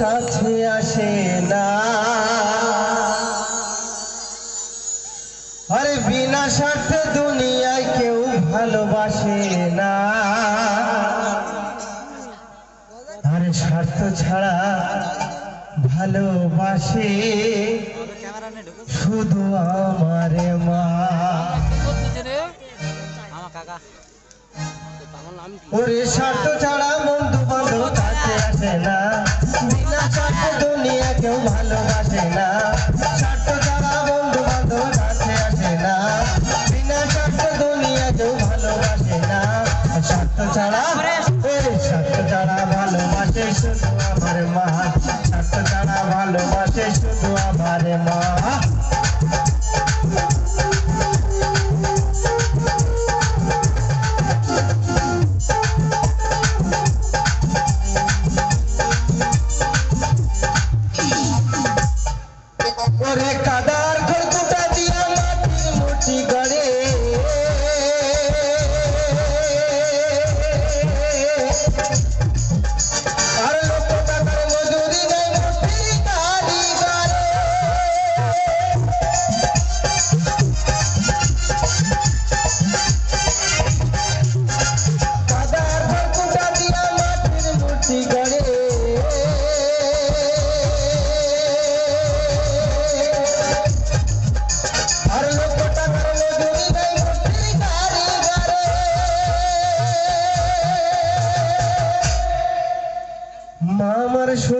কাছে আসে না। আরে বিনা স্বার্থে দুনিয়ায় কেউ ভালোবাসে না। আরে স্বার্থ ছাড়া ভালোবাসে শুধু আমারে মা। ওরে স্বার্থ ছাড়া বন্ধু বান্ধব কাছে আসে না। দুনিয়া কেউ ভালোবাসে না।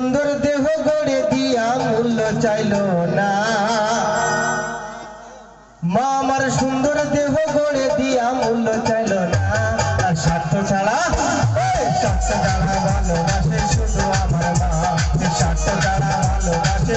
সুন্দর দেহ গড়ে দিয়া মূল্য চাইল না। মা আমার সুন্দর দেহ গড়ে দিয়া মূল্য চাইল না। স্বার্থ ছাড়া স্বার্থ ছাড়া ভালোবাসে শুধু আমার মা। স্বার্থ ছাড়া ভালোবাসে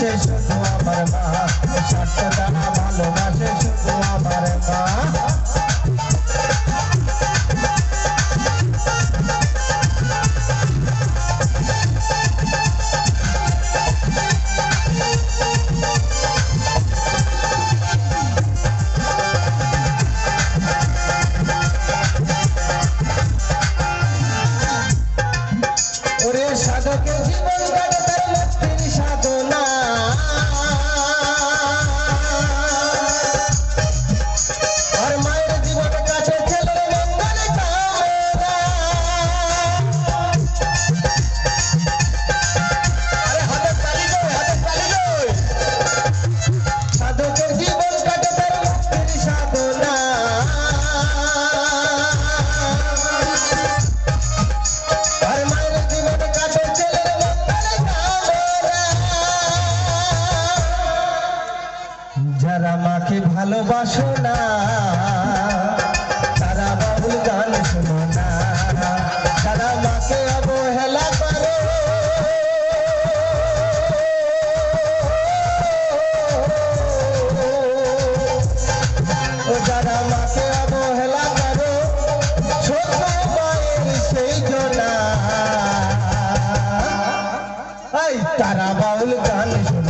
ভালোবাসে শুধু আমার মা সাতটা ভালোবাসে ভালোবাসো না। তারা বাবুল গান শোনো না। যারা মাকে অবহেলা করো। যারা মাকে অবহেলা করো ছোট মায়ের সেই জনা। তারা বাউল গান শোনো। তারা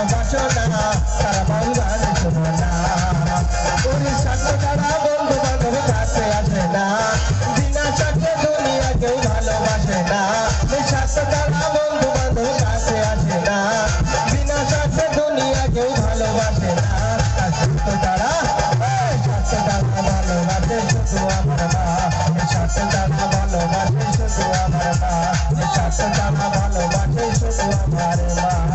মাকে ভালোবাসো না তারা গান শোনো ওরে সাথে তারা বন্ধু বান্ধব কাছে আসে না বিনা সাথে দুনিয়া কেউ ভালোবাসে না সাথে তারা বন্ধু বান্ধব কাছে আসে না বিনা সাথে দুনিয়া কেউ ভালোবাসে না তো তারা সাতশো টাকা ভালোবাসে শুধু আমার মা এই সাতশো ভালোবাসে শুধু আমার মা এই সাতশো ভালোবাসে শুধু আমার মা